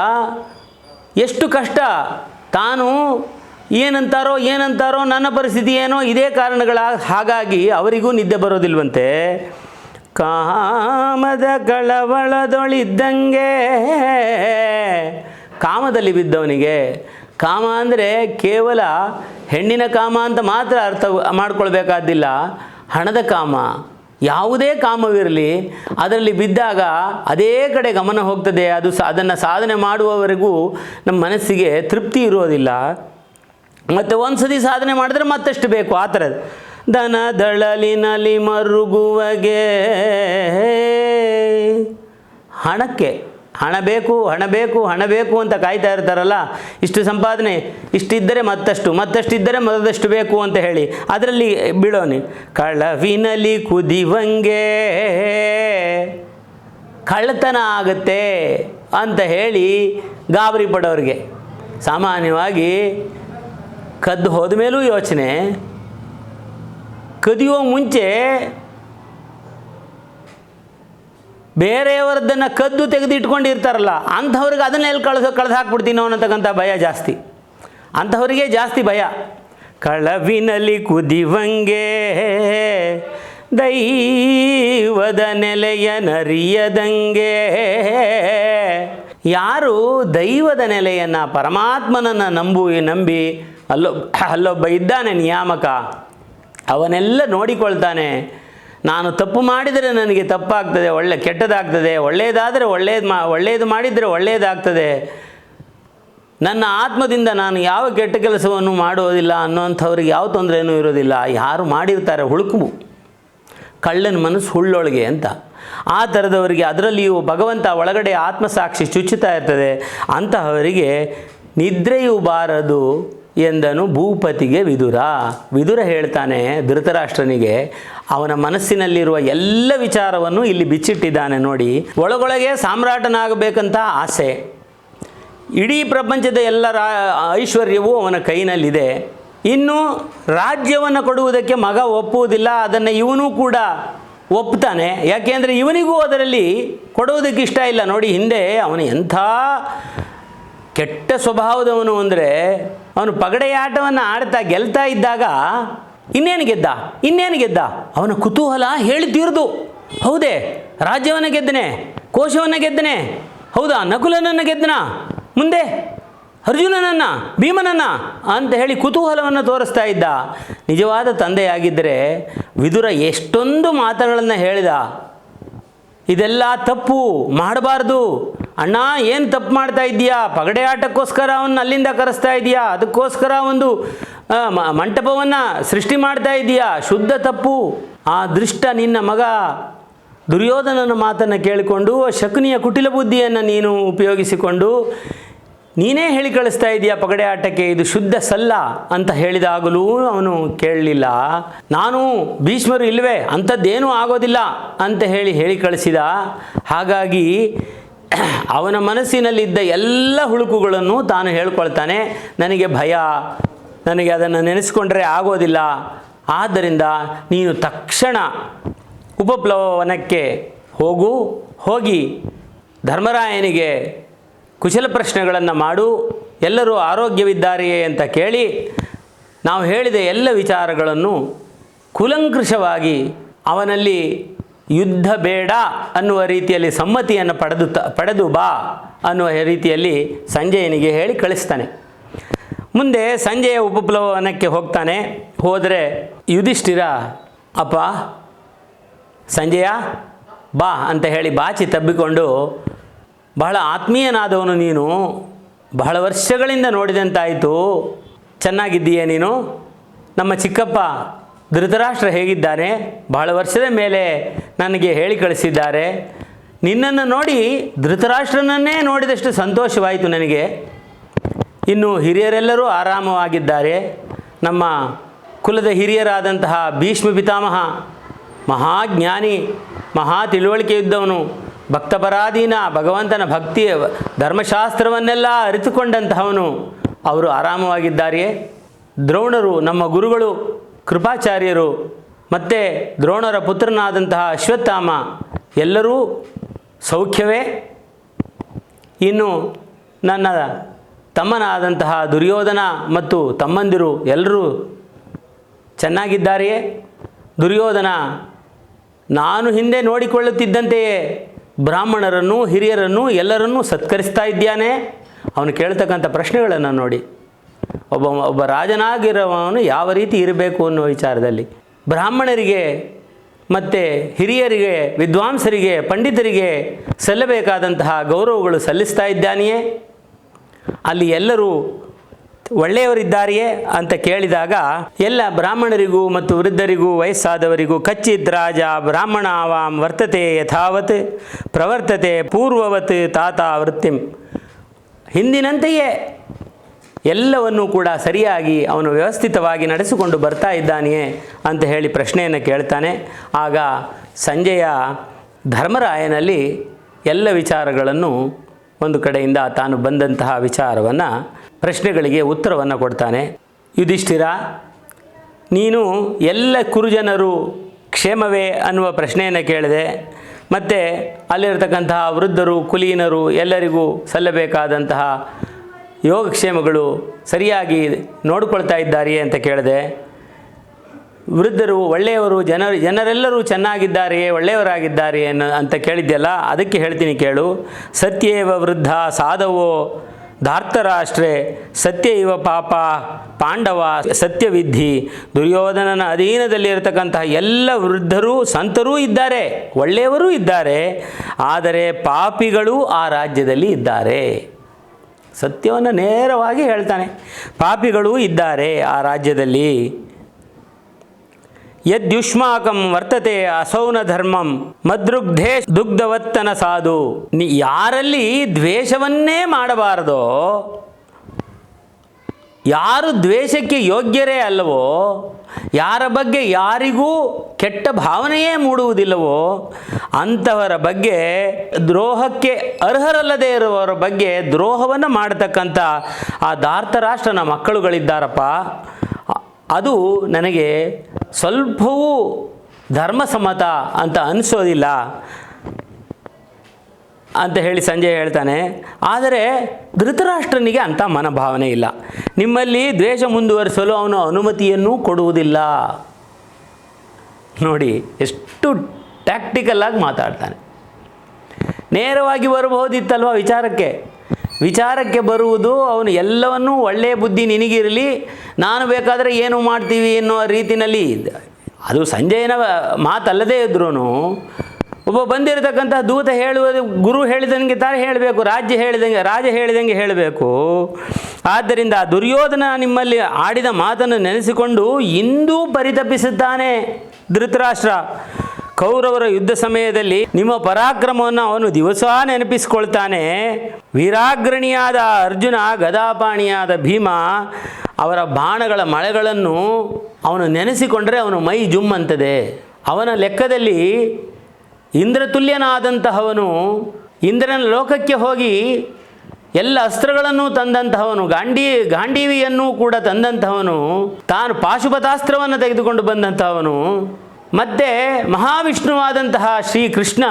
ಎಷ್ಟು ಕಷ್ಟ. ತಾನು ಏನಂತಾರೋ ಏನಂತಾರೋ, ನನ್ನ ಪರಿಸ್ಥಿತಿ ಏನೋ ಇದೇ ಕಾರಣಗಳ ಹಾಗಾಗಿ ಅವರಿಗೂ ನಿದ್ದೆ ಬರೋದಿಲ್ವಂತೆ. ಕಾಮದ ಕಳವಳದೊಳಿದ್ದಂಗೆ ಕಾಮದಲ್ಲಿ ಬಿದ್ದವನಿಗೆ. ಕಾಮ ಅಂದರೆ ಕೇವಲ ಹೆಣ್ಣಿನ ಕಾಮ ಅಂತ ಮಾತ್ರ ಅರ್ಥ ಮಾಡ್ಕೊಳ್ಬೇಕಾದ್ದಿಲ್ಲ ಹಣದ ಕಾಮ. ಯಾವುದೇ ಕಾಮವಿರಲಿ, ಅದರಲ್ಲಿ ಬಿದ್ದಾಗ ಅದೇ ಕಡೆ ಗಮನ ಹೋಗ್ತದೆ, ಅದು ಸಾ, ಅದನ್ನು ಸಾಧನೆ ಮಾಡುವವರೆಗೂ ನಮ್ಮ ಮನಸ್ಸಿಗೆ ತೃಪ್ತಿ ಇರೋದಿಲ್ಲ. ಮತ್ತು ಒಂದು ಸತಿ ಸಾಧನೆ ಮಾಡಿದ್ರೆ ಮತ್ತಷ್ಟು ಬೇಕು, ಆ ಥರದ್ದು. ದನ ದಳಲಿನಲ್ಲಿ ಮರುಗುವಗೆ ಹಣಕ್ಕೆ ಹಣ ಬೇಕು ಹಣ ಬೇಕು ಹಣ ಬೇಕು ಅಂತ ಕಾಯ್ತಾ ಇರ್ತಾರಲ್ಲ, ಇಷ್ಟು ಸಂಪಾದನೆ, ಇಷ್ಟಿದ್ದರೆ ಮತ್ತಷ್ಟು ಮತ್ತಷ್ಟು ಇದ್ದರೆ ಮತ್ತಷ್ಟು ಬೇಕು ಅಂತ ಹೇಳಿ ಅದರಲ್ಲಿ ಬೀಳೋನಿ. ಕಳವಿನಲ್ಲಿ ಕುದಿವಂಗೆ, ಕಳ್ಳತನ ಆಗುತ್ತೆ ಅಂತ ಹೇಳಿ ಗಾಬರಿ ಪಡೋರಿಗೆ. ಸಾಮಾನ್ಯವಾಗಿ ಕದ್ದು ಹೋದ ಮೇಲೂ ಯೋಚನೆ, ಕದಿಯೋ ಮುಂಚೆ ಬೇರೆಯವರದ್ದನ್ನು ಕದ್ದು ತೆಗೆದಿಟ್ಕೊಂಡಿರ್ತಾರಲ್ಲ ಅಂಥವ್ರಿಗೆ ಅದನ್ನ ಎಲ್ಲಿ ಕಳ್ಸ ಕಳೆದು ಹಾಕ್ಬಿಡ್ತೀನೋ ಅನ್ನತಕ್ಕಂಥ ಭಯ ಜಾಸ್ತಿ. ಅಂಥವರಿಗೆ ಜಾಸ್ತಿ ಭಯ. ಕಳವಿನಲ್ಲಿ ಕುದಿವಂಗೆ ದೈವದ ನೆಲೆಯ ನರಿಯದಂಗೆ. ಯಾರು ದೈವದ ನೆಲೆಯನ್ನು ಪರಮಾತ್ಮನನ್ನು ನಂಬು, ನಂಬಿ ಅಲ್ಲೊ ಅಲ್ಲೊಬ್ಬ ಇದ್ದಾನೆ ನಿಯಾಮಕ, ಅವನೆಲ್ಲ ನೋಡಿಕೊಳ್ತಾನೆ. ನಾನು ತಪ್ಪು ಮಾಡಿದರೆ ನನಗೆ ತಪ್ಪಾಗ್ತದೆ, ಒಳ್ಳೆ ಕೆಟ್ಟದಾಗ್ತದೆ ಒಳ್ಳೆಯದಾದರೆ ಒಳ್ಳೆಯದು ಮಾ ಒಳ್ಳೆಯದು ಮಾಡಿದರೆ ಒಳ್ಳೆಯದಾಗ್ತದೆ ನನ್ನ ಆತ್ಮದಿಂದ ನಾನು ಯಾವ ಕೆಟ್ಟ ಕೆಲಸವನ್ನು ಮಾಡುವುದಿಲ್ಲ ಅನ್ನೋಂಥವ್ರಿಗೆ ಯಾವ ತೊಂದರೆಯೂ ಇರೋದಿಲ್ಲ ಯಾರು ಮಾಡಿರ್ತಾರೆ ಹುಳುಕು ಕಳ್ಳನ ಮನಸ್ಸು ಹುಳ್ಳೊಳಗೆ ಅಂತ. ಆ ಥರದವರಿಗೆ ಅದರಲ್ಲಿಯೂ ಭಗವಂತ ಒಳಗಡೆ ಆತ್ಮಸಾಕ್ಷಿ ಚುಚ್ಚುತ್ತಾ ಇರ್ತದೆ. ಅಂತಹವರಿಗೆ ನಿದ್ರೆಯು ಬಾರದು ಎಂದನು ಭೂಪತಿಗೆ ವಿದುರ. ವಿದುರ ಹೇಳ್ತಾನೆ ಧೃತರಾಷ್ಟ್ರನಿಗೆ, ಅವನ ಮನಸ್ಸಿನಲ್ಲಿರುವ ಎಲ್ಲ ವಿಚಾರವನ್ನು ಇಲ್ಲಿ ಬಿಚ್ಚಿಟ್ಟಿದ್ದಾನೆ ನೋಡಿ. ಒಳಗೊಳಗೆ ಸಾಮ್ರಾಟನಾಗಬೇಕಂತ ಆಸೆ. ಇಡೀ ಪ್ರಪಂಚದ ಎಲ್ಲ ಐಶ್ವರ್ಯವೂ ಅವನ ಕೈನಲ್ಲಿದೆ. ಇನ್ನು ರಾಜ್ಯವನ್ನು ಕೊಡುವುದಕ್ಕೆ ಮಗ ಒಪ್ಪುವುದಿಲ್ಲ, ಅದನ್ನು ಇವನು ಕೂಡ ಒಪ್ತಾನೆ. ಯಾಕೆಂದರೆ ಇವನಿಗೂ ಅದರಲ್ಲಿ ಕೊಡುವುದಕ್ಕೆ ಇಷ್ಟ ಇಲ್ಲ. ನೋಡಿ ಹಿಂದೆ ಅವನು ಎಂಥ ಕೆಟ್ಟ ಸ್ವಭಾವದವನು ಅಂದರೆ ಅವನು ಪಗಡೆಯಾಟವನ್ನು ಆಡ್ತಾ ಗೆಲ್ತಾ ಇದ್ದಾಗ ಇನ್ನೇನು ಗೆದ್ದ? ಇನ್ನೇನು ಗೆದ್ದ? ಅವನ ಕುತೂಹಲ ಹೇಳಿ ತೀರ್ದು. ಹೌದೇ? ರಾಜ್ಯವನ್ನು ಗೆದ್ದನೆ? ಕೋಶವನ್ನು ಗೆದ್ದನೆ? ಹೌದಾ? ನಕುಲನನ್ನು ಗೆದ್ದನ? ಮುಂದೆ? ಅರ್ಜುನನನ್ನ? ಭೀಮನನ್ನ? ಅಂತ ಹೇಳಿ ಕುತೂಹಲವನ್ನು ತೋರಿಸ್ತಾ ಇದ್ದ. ನಿಜವಾದ ತಂದೆಯಾಗಿದ್ದರೆ ವಿದುರ ಎಷ್ಟೊಂದು ಮಾತುಗಳನ್ನು ಹೇಳಿದ. ಇದೆಲ್ಲ ತಪ್ಪು ಮಾಡಬಾರ್ದು. ಅಣ್ಣ, ಏನು ತಪ್ಪು ಮಾಡ್ತಾ ಇದ್ದೀಯಾ? ಪಗಡೆ ಆಟಕ್ಕೋಸ್ಕರ ಅವನ್ನ ಅಲ್ಲಿಂದ ಕರೆಸ್ತಾ ಇದೆಯಾ ಅದಕ್ಕೋಸ್ಕರ ಒಂದು ಮಂಟಪವನ್ನು ಸೃಷ್ಟಿ ಮಾಡ್ತಾ ಇದೆಯಾ ಶುದ್ಧ ತಪ್ಪು. ಆ ದೃಷ್ಟ ನಿನ್ನ ಮಗ ದುರ್ಯೋಧನನ ಮಾತನ್ನು ಕೇಳಿಕೊಂಡು ಶಕುನಿಯ ಕುಟಿಲ ಬುದ್ಧಿಯನ್ನು ನೀನು ಉಪಯೋಗಿಸಿಕೊಂಡು ನೀನೇ ಹೇಳಿ ಕಳಿಸ್ತಾ ಇದೀಯಾ ಪಗಡೆ ಆಟಕ್ಕೆ, ಇದು ಶುದ್ಧ ಸಲ್ಲ ಅಂತ ಹೇಳಿದಾಗಲೂ ಅವನು ಕೇಳಲಿಲ್ಲ. ನಾನು ಭೀಷ್ಮರು ಇಲ್ವೇ, ಅಂಥದ್ದೇನೂ ಆಗೋದಿಲ್ಲ ಅಂತ ಹೇಳಿ ಹೇಳಿ ಕಳಿಸಿದ. ಹಾಗಾಗಿ ಅವನ ಮನಸ್ಸಿನಲ್ಲಿದ್ದ ಎಲ್ಲ ಹುಳುಕುಗಳನ್ನು ತಾನು ಹೇಳ್ಕೊಳ್ತಾನೆ. ನನಗೆ ಭಯ, ನನಗೆ ಅದನ್ನು ನೆನೆಸ್ಕೊಂಡ್ರೆ ಆಗೋದಿಲ್ಲ. ಆದ್ದರಿಂದ ನೀನು ತಕ್ಷಣ ಉಪಪ್ಲವನಕ್ಕೆ ಹೋಗು, ಹೋಗಿ ಧರ್ಮರಾಯನಿಗೆ ಕುಶಲ ಪ್ರಶ್ನೆಗಳನ್ನು ಮಾಡು, ಎಲ್ಲರೂ ಆರೋಗ್ಯವಿದ್ದಾರೆಯೇ ಅಂತ ಕೇಳಿ ನಾವು ಹೇಳಿದ ಎಲ್ಲ ವಿಚಾರಗಳನ್ನು ಕುಲಂಕೃಷವಾಗಿ ಅವನಲ್ಲಿ ಯುದ್ಧ ಬೇಡ ಅನ್ನುವ ರೀತಿಯಲ್ಲಿ ಸಮ್ಮತಿಯನ್ನು ಪಡೆದು ತ, ಪಡೆದು ಬಾ ಅನ್ನುವ ರೀತಿಯಲ್ಲಿ ಸಂಜಯನಿಗೆ ಹೇಳಿ ಕಳಿಸ್ತಾನೆ. ಮುಂದೆ ಸಂಜೆಯ ಉಪಪ್ಲವನಕ್ಕೆ ಹೋಗ್ತಾನೆ. ಹೋದರೆ ಯುಧಿಷ್ಠಿರ, ಅಪ್ಪ, ಸಂಜೆಯ? ಬಾ ಅಂತ ಹೇಳಿ ಬಾಚಿ ತಬ್ಬಿಕೊಂಡು ಬಹಳ ಆತ್ಮೀಯನಾದವನು ನೀನು. ಬಹಳ ವರ್ಷಗಳಿಂದ ನೋಡಿದಂತಾಯಿತು. ಚೆನ್ನಾಗಿದ್ದೀಯೇ ನೀನು? ನಮ್ಮ ಚಿಕ್ಕಪ್ಪ ಧೃತರಾಷ್ಟ್ರ ಹೇಗಿದ್ದಾನೆ ಬಹಳ ವರ್ಷದ ಮೇಲೆ ನನಗೆ ಹೇಳಿ ಕಳಿಸಿದ್ದಾರೆ. ನಿನ್ನನ್ನು ನೋಡಿ ಧೃತರಾಷ್ಟ್ರನನ್ನೇ ನೋಡಿದಷ್ಟು ಸಂತೋಷವಾಯಿತು ನನಗೆ. ಇನ್ನು ಹಿರಿಯರೆಲ್ಲರೂ ಆರಾಮವಾಗಿದ್ದಾರೆ. ನಮ್ಮ ಕುಲದ ಹಿರಿಯರಾದಂತಹ ಭೀಷ್ಮ ಪಿತಾಮಹ, ಮಹಾಜ್ಞಾನಿ, ಮಹಾ ತಿಳುವಳಿಕೆ ಇದ್ದವನು ಭಕ್ತಪರಾಧೀನ ಭಗವಂತನ ಭಕ್ತಿಯ ಧರ್ಮಶಾಸ್ತ್ರವನ್ನೆಲ್ಲ ಅರಿತುಕೊಂಡಂತಹವನು, ಅವರು ಆರಾಮವಾಗಿದ್ದಾರೆಯೇ? ದ್ರೋಣರು ನಮ್ಮ ಗುರುಗಳು, ಕೃಪಾಚಾರ್ಯರು, ಮತ್ತು ದ್ರೋಣರ ಪುತ್ರನಾದಂತಹ ಅಶ್ವತ್ಥಾಮ, ಎಲ್ಲರೂ ಸೌಖ್ಯವೇ? ಇನ್ನು ನನ್ನ ತಮ್ಮನಾದಂತಹ ದುರ್ಯೋಧನ ಮತ್ತು ತಮ್ಮಂದಿರು ಎಲ್ಲರೂ ಚೆನ್ನಾಗಿದ್ದಾರೆಯೇ? ದುರ್ಯೋಧನ, ನಾನು ಹಿಂದೆ ನೋಡಿಕೊಳ್ಳುತ್ತಿದ್ದಂತೆಯೇ ಬ್ರಾಹ್ಮಣರನ್ನು, ಹಿರಿಯರನ್ನು, ಎಲ್ಲರನ್ನೂ ಸತ್ಕರಿಸ್ತಾ ಇದ್ದಾನೆ ಅವನು ಕೇಳ್ತಕ್ಕಂಥ ಪ್ರಶ್ನೆಗಳನ್ನು ನೋಡಿ. ಒಬ್ಬ ಒಬ್ಬ ರಾಜನಾಗಿರೋವನು ಯಾವ ರೀತಿ ಇರಬೇಕು ಅನ್ನೋ ವಿಚಾರದಲ್ಲಿ. ಬ್ರಾಹ್ಮಣರಿಗೆ ಮತ್ತು ಹಿರಿಯರಿಗೆ, ವಿದ್ವಾಂಸರಿಗೆ, ಪಂಡಿತರಿಗೆ ಸಲ್ಲಬೇಕಾದಂತಹ ಗೌರವಗಳು ಸಲ್ಲಿಸ್ತಾ ಇದ್ದಾನೆಯೇ? ಅಲ್ಲಿ ಎಲ್ಲರೂ ಒಳ್ಳೆಯವರಿದ್ದಾರೆಯೇ ಅಂತ ಕೇಳಿದಾಗ, ಎಲ್ಲ ಬ್ರಾಹ್ಮಣರಿಗೂ ಮತ್ತು ವೃದ್ಧರಿಗೂ ವಯಸ್ಸಾದವರಿಗೂ ಕಚ್ಚಿದ್ ರಾಜ ಬ್ರಾಹ್ಮಣಾವಾಂ ವರ್ತತೆ ಯಥಾವತ್ ಪ್ರವರ್ತತೆ ಪೂರ್ವವತ್ ತಾತ ವೃತ್ತಿಂ. ಹಿಂದಿನಂತೆಯೇ ಎಲ್ಲವನ್ನೂ ಕೂಡ ಸರಿಯಾಗಿ ಅವನು ವ್ಯವಸ್ಥಿತವಾಗಿ ನಡೆಸಿಕೊಂಡು ಬರ್ತಾ ಇದ್ದಾನೆಯೇ ಅಂತ ಹೇಳಿ ಪ್ರಶ್ನೆಯನ್ನು ಕೇಳ್ತಾನೆ. ಆಗ ಸಂಜೆಯ ಧರ್ಮರಾಯನಲ್ಲಿ ಎಲ್ಲ ವಿಚಾರಗಳನ್ನು ಒಂದು ಕಡೆಯಿಂದ ತಾನು ಬಂದಂತಹ ವಿಚಾರವನ್ನು ಪ್ರಶ್ನೆಗಳಿಗೆ ಉತ್ತರವನ್ನು ಕೊಡ್ತಾನೆ. ಯುಧಿಷ್ಠಿರ, ನೀನು ಎಲ್ಲ ಕುರುಜನರು ಕ್ಷೇಮವೇ ಅನ್ನುವ ಪ್ರಶ್ನೆಯನ್ನು ಕೇಳಿದೆ. ಮತ್ತು ಅಲ್ಲಿರತಕ್ಕಂತಹ ವೃದ್ಧರು, ಕುಲೀನರು ಎಲ್ಲರಿಗೂ ಸಲ್ಲಬೇಕಾದಂತಹ ಯೋಗಕ್ಷೇಮಗಳು ಸರಿಯಾಗಿ ನೋಡಿಕೊಳ್ತಾ ಇದ್ದಾರೆಯೇ ಅಂತ ಕೇಳಿದೆ. ವೃದ್ಧರು, ಒಳ್ಳೆಯವರು ಜನ ಜನರೆಲ್ಲರೂ ಚೆನ್ನಾಗಿದ್ದಾರೆಯೇ, ಒಳ್ಳೆಯವರಾಗಿದ್ದಾರೆಯೇ ಅಂತ ಕೇಳಿದ್ದೆಲ್ಲ ಅದಕ್ಕೆ ಹೇಳ್ತೀನಿ ಕೇಳು. ಸತ್ಯೇವ ವೃದ್ಧ ಸಾಧವೋ ಧಾರ್ತರಾಷ್ಟ್ರೇ ಸತ್ಯ ಇವ ಪಾಪ, ಪಾಂಡವ ಸತ್ಯವಿದ್ಧಿ ದುರ್ಯೋಧನನ ಅಧೀನದಲ್ಲಿ ಇರತಕ್ಕಂತಹ ಎಲ್ಲ ವೃದ್ಧರೂ ಸಂತರೂ ಇದ್ದಾರೆ, ಒಳ್ಳೆಯವರೂ ಇದ್ದಾರೆ, ಆದರೆ ಪಾಪಿಗಳು ಆ ರಾಜ್ಯದಲ್ಲಿ ಇದ್ದಾರೆ. ಸತ್ಯವನ್ನು ನೇರವಾಗಿ ಹೇಳ್ತಾನೆ, ಪಾಪಿಗಳೂ ಇದ್ದಾರೆ ಆ ರಾಜ್ಯದಲ್ಲಿ. ಯದ್ಯುಷ್ಮಾಕಂ ವರ್ತತೆ ಅಸೌನ ಧರ್ಮಂ ಮದ್ರುಗ್ಧೇ ದುಗ್ಧವತ್ತನ ಸಾಧು. ಯಾರಲ್ಲಿ ದ್ವೇಷವನ್ನೇ ಮಾಡಬಾರದೋ, ಯಾರು ದ್ವೇಷಕ್ಕೆ ಯೋಗ್ಯರೇ ಅಲ್ಲವೋ, ಯಾರ ಬಗ್ಗೆ ಯಾರಿಗೂ ಕೆಟ್ಟ ಭಾವನೆಯೇ ಮೂಡುವುದಿಲ್ಲವೋ ಅಂಥವರ ಬಗ್ಗೆ ದ್ರೋಹಕ್ಕೆ ಅರ್ಹರಲ್ಲದೆ ಇರುವವರ ಬಗ್ಗೆ ದ್ರೋಹವನ್ನು ಮಾಡತಕ್ಕಂಥ ಆ ಧಾರ್ತರಾಷ್ಟ್ರನ ಮಕ್ಕಳುಗಳಿದ್ದಾರಪ್ಪ. ಅದು ನನಗೆ ಸ್ವಲ್ಪವೂ ಧರ್ಮಸಮ್ಮತ ಅಂತ ಅನಿಸೋದಿಲ್ಲ ಅಂತ ಹೇಳಿ ಸಂಜಯ್ ಹೇಳ್ತಾನೆ. ಆದರೆ ಧೃತರಾಷ್ಟ್ರನಿಗೆ ಅಂಥ ಮನೋಭಾವನೆ ಇಲ್ಲ. ನಿಮ್ಮಲ್ಲಿ ದ್ವೇಷ ಮುಂದುವರಿಸಲು ಅವನು ಅನುಮತಿಯನ್ನು ಕೊಡುವುದಿಲ್ಲ. ನೋಡಿ, ಎಷ್ಟು ಟ್ಯಾಕ್ಟಿಕಲ್ ಆಗಿ ಮಾತಾಡ್ತಾನೆ. ನೇರವಾಗಿ ಬರಬಹುದಿತ್ತಲ್ವ ವಿಚಾರಕ್ಕೆ? ವಿಚಾರಕ್ಕೆ ಬರುವುದು ಅವನು ಎಲ್ಲವನ್ನೂ ಒಳ್ಳೆಯ ಬುದ್ಧಿ ನಿನಗಿರಲಿ, ನಾನು ಬೇಕಾದರೆ ಏನು ಮಾಡ್ತೀವಿ ಎನ್ನುವ ರೀತಿಯಲ್ಲಿ ಅದು ಸಂಜಯನ ಮಾತಲ್ಲದೇ ಇದ್ರೂ ಒಬ್ಬ ಬಂದಿರತಕ್ಕಂಥ ದೂತ ಹೇಳುವುದು, ಗುರು ಹೇಳಿದಂಗೆ ತಾನೆ ಹೇಳಬೇಕು, ರಾಜ್ಯ ಹೇಳಿದಂಗೆ, ರಾಜ ಹೇಳಿದಂಗೆ ಹೇಳಬೇಕು. ಆದ್ದರಿಂದ ದುರ್ಯೋಧನ ನಿಮ್ಮಲ್ಲಿ ಆಡಿದ ಮಾತನ್ನು ನೆನೆಸಿಕೊಂಡು ಇಂದೂ ಪರಿತಪಿಸುತ್ತಾನೆ ಧೃತರಾಷ್ಟ್ರ. ಕೌರವರ ಯುದ್ಧ ಸಮಯದಲ್ಲಿ ನಿಮ್ಮ ಪರಾಕ್ರಮವನ್ನು ಅವನು ದಿವಸ ನೆನಪಿಸಿಕೊಳ್ತಾನೆ. ವೀರಾಗ್ರಣಿಯಾದ ಅರ್ಜುನ, ಗದಾಪಾಣಿಯಾದ ಭೀಮ ಅವರ ಬಾಣಗಳ ಮಳೆಗಳನ್ನು ಅವನು ನೆನೆಸಿಕೊಂಡರೆ ಅವನು ಮೈ ಜುಮ್ಮಂತದೆ. ಅವನ ಲೆಕ್ಕದಲ್ಲಿ ಇಂದ್ರತುಲ್ಯನಾದಂತಹವನು ಇಂದ್ರನ ಲೋಕಕ್ಕೆ ಹೋಗಿ ಎಲ್ಲ ಅಸ್ತ್ರಗಳನ್ನು ತಂದಂತಹವನು, ಗಾಂಡಿ, ಗಾಂಡೀವಿಯನ್ನು ಕೂಡ ತಂದಂತಹವನು, ತಾನು ಪಾಶುಪತಾಸ್ತ್ರವನ್ನು ತೆಗೆದುಕೊಂಡು ಬಂದಂತಹವನು. ಮತ್ತೆ ಮಹಾವಿಷ್ಣುವಾದಂತಹ ಶ್ರೀಕೃಷ್ಣ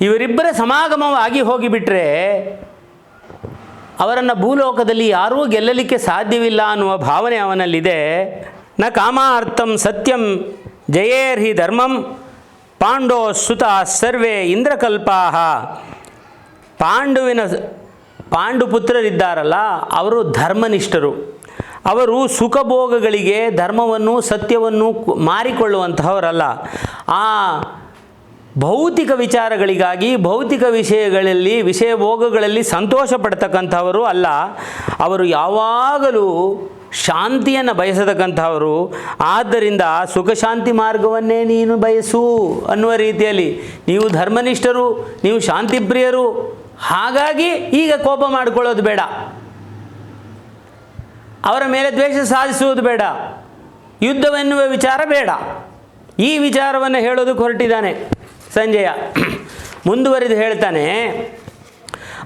ಇವರಿಬ್ಬರ ಸಮಾಗಮವಾಗಿ ಹೋಗಿಬಿಟ್ರೆ ಅವರನ್ನು ಭೂಲೋಕದಲ್ಲಿ ಯಾರೂ ಗೆಲ್ಲಲಿಕ್ಕೆ ಸಾಧ್ಯವಿಲ್ಲ ಅನ್ನುವ ಭಾವನೆ ಅವನಲ್ಲಿದೆ. ನ ಕಾಮಾರ್ಥಂ ಸತ್ಯಂ ಜಯೇರ್ಹಿ ಧರ್ಮಂ ಪಾಂಡೋ ಸುತ ಸರ್ವೇ ಇಂದ್ರಕಲ್ಪಾ ಪಾಂಡುವಿನ ಪಾಂಡುಪುತ್ರರಿದ್ದಾರಲ್ಲ, ಅವರು ಧರ್ಮನಿಷ್ಠರು. ಅವರು ಸುಖಭೋಗಗಳಿಗೆ ಧರ್ಮವನ್ನು, ಸತ್ಯವನ್ನು ಮಾರಿಕೊಳ್ಳುವಂತಹವರಲ್ಲ. ಆ ಭೌತಿಕ ವಿಚಾರಗಳಿಗಾಗಿ, ಭೌತಿಕ ವಿಷಯಗಳಲ್ಲಿ, ವಿಷಯ ಭೋಗಗಳಲ್ಲಿ ಸಂತೋಷ ಪಡ್ತಕ್ಕಂಥವರು ಅಲ್ಲ. ಅವರು ಯಾವಾಗಲೂ ಶಾಂತಿಯನ್ನು ಬಯಸತಕ್ಕಂಥವರು. ಆದ್ದರಿಂದ ಸುಖ ಶಾಂತಿ ಮಾರ್ಗವನ್ನೇ ನೀನು ಬಯಸು ಅನ್ನುವ ರೀತಿಯಲ್ಲಿ ನೀವು ಧರ್ಮನಿಷ್ಠರು, ನೀವು ಶಾಂತಿಪ್ರಿಯರು, ಹಾಗಾಗಿ ಈಗ ಕೋಪ ಮಾಡಿಕೊಳ್ಳೋದು ಬೇಡ. ಅವರ ಮೇಲೆ ದ್ವೇಷ ಸಾಧಿಸುವುದು ಬೇಡ. ಯುದ್ಧವೆನ್ನುವ ವಿಚಾರ ಬೇಡ. ಈ ವಿಚಾರವನ್ನು ಹೇಳೋದಕ್ಕೆ ಹೊರಟಿದ್ದಾನೆ ಸಂಜಯ. ಮುಂದುವರಿದು ಹೇಳ್ತಾನೆ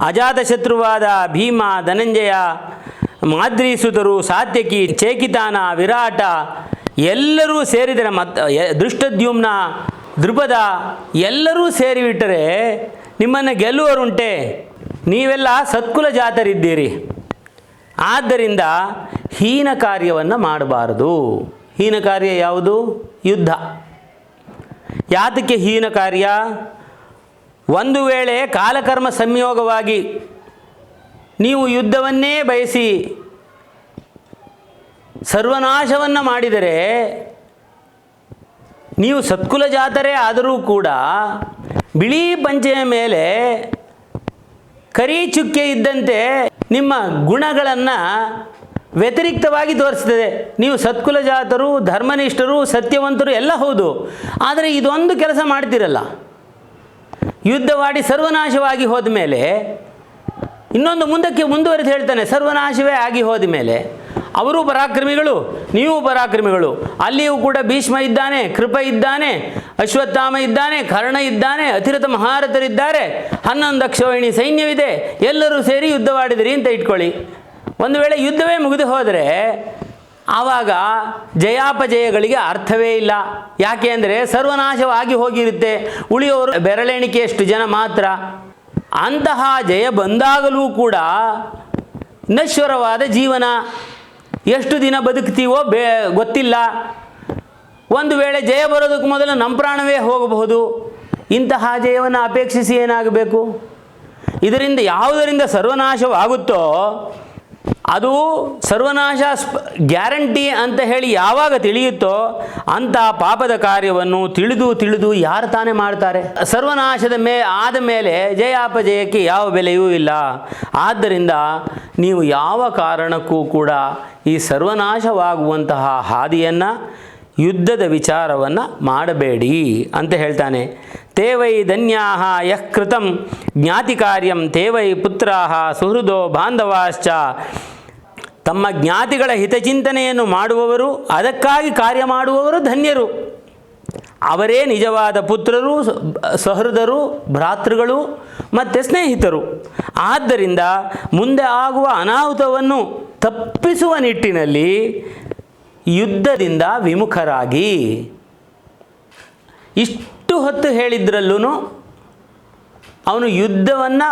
ಅಜಾತಶತ್ರುವಾದ ಭೀಮ, ಧನಂಜಯ, ಮಾದ್ರೀಸುತರು, ಸಾತ್ಯಕಿ, ಚೇಕಿತಾನ, ವಿರಾಟ ಎಲ್ಲರೂ ಸೇರಿದರೆ ಮತ್ ದೃಷ್ಟದ್ಯುಮ್ನ ದೃಪದ ಎಲ್ಲರೂ ಸೇರಿಬಿಟ್ಟರೆ ನಿಮ್ಮನ್ನು ಗೆಲ್ಲುವರುಂಟೆ ನೀವೆಲ್ಲ ಸತ್ಕುಲ ಜಾತರಿದ್ದೀರಿ. ಆದ್ದರಿಂದ ಹೀನ ಕಾರ್ಯವನ್ನು ಮಾಡಬಾರದು. ಹೀನ ಕಾರ್ಯ ಯಾವುದು? ಯುದ್ಧ. ಯಾತಕ್ಕೆ ಹೀನ ಕಾರ್ಯ? ಒಂದು ವೇಳೆ ಕಾಲಕರ್ಮ ಸಂಯೋಗವಾಗಿ ನೀವು ಯುದ್ಧವನ್ನೇ ಬಯಸಿ ಸರ್ವನಾಶವನ್ನು ಮಾಡಿದರೆ ನೀವು ಸತ್ಕುಲ ಜಾತರೇ ಆದರೂ ಕೂಡ ಬಿಳಿ ಪಂಚೆಯ ಮೇಲೆ ಕರಿ ಚುಕ್ಕೆ ಇದ್ದಂತೆ ನಿಮ್ಮ ಗುಣಗಳನ್ನು ವ್ಯತಿರಿಕ್ತವಾಗಿ ತೋರಿಸ್ತದೆ. ನೀವು ಸತ್ಕುಲ ಜಾತರು, ಧರ್ಮನಿಷ್ಠರು, ಸತ್ಯವಂತರು ಎಲ್ಲ ಹೌದು. ಆದರೆ ಇದೊಂದು ಕೆಲಸ ಮಾಡ್ತಿರಲ್ಲ. ಯುದ್ಧವಾಡಿ ಸರ್ವನಾಶವಾಗಿ ಹೋದ ಮೇಲೆ ಇನ್ನೊಂದು ಮುಂದಕ್ಕೆ ಮುಂದುವರೆದು ಹೇಳ್ತಾನೆ, ಸರ್ವನಾಶವೇ ಆಗಿ ಹೋದ ಮೇಲೆ ಅವರು ಪರಾಕ್ರಮಿಗಳು, ನೀವು ಪರಾಕ್ರಮಿಗಳು. ಅಲ್ಲಿಯೂ ಕೂಡ ಭೀಷ್ಮ ಇದ್ದಾನೆ, ಕೃಪ ಇದ್ದಾನೆ, ಅಶ್ವತ್ಥಾಮ ಇದ್ದಾನೆ, ಕರ್ಣ ಇದ್ದಾನೆ, ಅತಿರಥ ಮಹಾರಥರಿದ್ದಾರೆ ಹನ್ನೊಂದು ಅಕ್ಷೋಹಿಣಿ ಸೈನ್ಯವಿದೆ, ಎಲ್ಲರೂ ಸೇರಿ ಯುದ್ಧವಾಡಿದಿರಿ ಅಂತ ಇಟ್ಕೊಳ್ಳಿ. ಒಂದು ವೇಳೆ ಯುದ್ಧವೇ ಮುಗಿದು ಹೋದರೆ, ಆವಾಗ ಜಯಾಪಜಯಗಳಿಗೆ ಅರ್ಥವೇ ಇಲ್ಲ. ಯಾಕೆ ಅಂದರೆ ಸರ್ವನಾಶವಾಗಿ ಹೋಗಿರುತ್ತೆ. ಉಳಿಯೋರು ಬೆರಳೆಣಿಕೆಯಷ್ಟು ಜನ ಮಾತ್ರ. ಅಂತಹ ಜಯ ಬಂದಾಗಲೂ ಕೂಡ ನಶ್ವರವಾದ ಜೀವನ. ಎಷ್ಟು ದಿನ ಬದುಕ್ತೀವೋ ಬೇ, ಗೊತ್ತಿಲ್ಲ. ಒಂದು ವೇಳೆ ಜಯ ಬರೋದಕ್ಕೆ ಮೊದಲು ನಮ್ಮ ಪ್ರಾಣವೇ ಹೋಗಬಹುದು. ಇಂತಹ ಜಯವನ್ನು ಅಪೇಕ್ಷಿಸಿ ಏನಾಗಬೇಕು? ಇದರಿಂದ ಯಾವುದರಿಂದ ಸರ್ವನಾಶವಾಗುತ್ತೋ ಅದು ಸರ್ವನಾಶ ಗ್ಯಾರಂಟಿ ಅಂತ ಹೇಳಿ ಯಾವಾಗ ತಿಳಿಯುತ್ತೋ ಅಂಥ ಪಾಪದ ಕಾರ್ಯವನ್ನು ತಿಳಿದು ತಿಳಿದು ಯಾರು ತಾನೇ ಮಾಡ್ತಾರೆ? ಸರ್ವನಾಶದ ಮೇ, ಆದ ಮೇಲೆ ಜಯಾಪಜಯಕ್ಕೆ ಯಾವ ಬೆಲೆಯೂ ಇಲ್ಲ. ಆದ್ದರಿಂದ ನೀವು ಯಾವ ಕಾರಣಕ್ಕೂ ಕೂಡ ಈ ಸರ್ವನಾಶವಾಗುವಂತಹ ಹಾದಿಯನ್ನು, ಯುದ್ಧದ ವಿಚಾರವನ್ನು ಮಾಡಬೇಡಿ ಅಂತ ಹೇಳ್ತಾನೆ. ತೇವೈ ಧನ್ಯಾ ಯಃ ಕೃತಂ ಜ್ಞಾತಿ ಕಾರ್ಯಂ ತೇವೈ ಪುತ್ರ ಸುಹೃದೋ ಬಾಂಧವಾಶ್ಚ ತಮ್ಮ ಜ್ಞಾತಿಗಳ ಹಿತಚಿಂತನೆಯನ್ನು ಮಾಡುವವರು, ಅದಕ್ಕಾಗಿ ಕಾರ್ಯ ಮಾಡುವವರು ಧನ್ಯರು. ಅವರೇ ನಿಜವಾದ ಪುತ್ರರು ಸಹೃದರು, ಭ್ರಾತೃಗಳು ಮತ್ತು ಸ್ನೇಹಿತರು. ಆದ್ದರಿಂದ ಮುಂದೆ ಆಗುವ ಅನಾಹುತವನ್ನು ತಪ್ಪಿಸುವ ನಿಟ್ಟಿನಲ್ಲಿ ಯುದ್ಧದಿಂದ ವಿಮುಖರಾಗಿ. ಇಷ್ಟು ಹೊತ್ತು ಹೇಳಿದ್ರಲ್ಲೂ ಅವನು ಯುದ್ಧವನ್ನು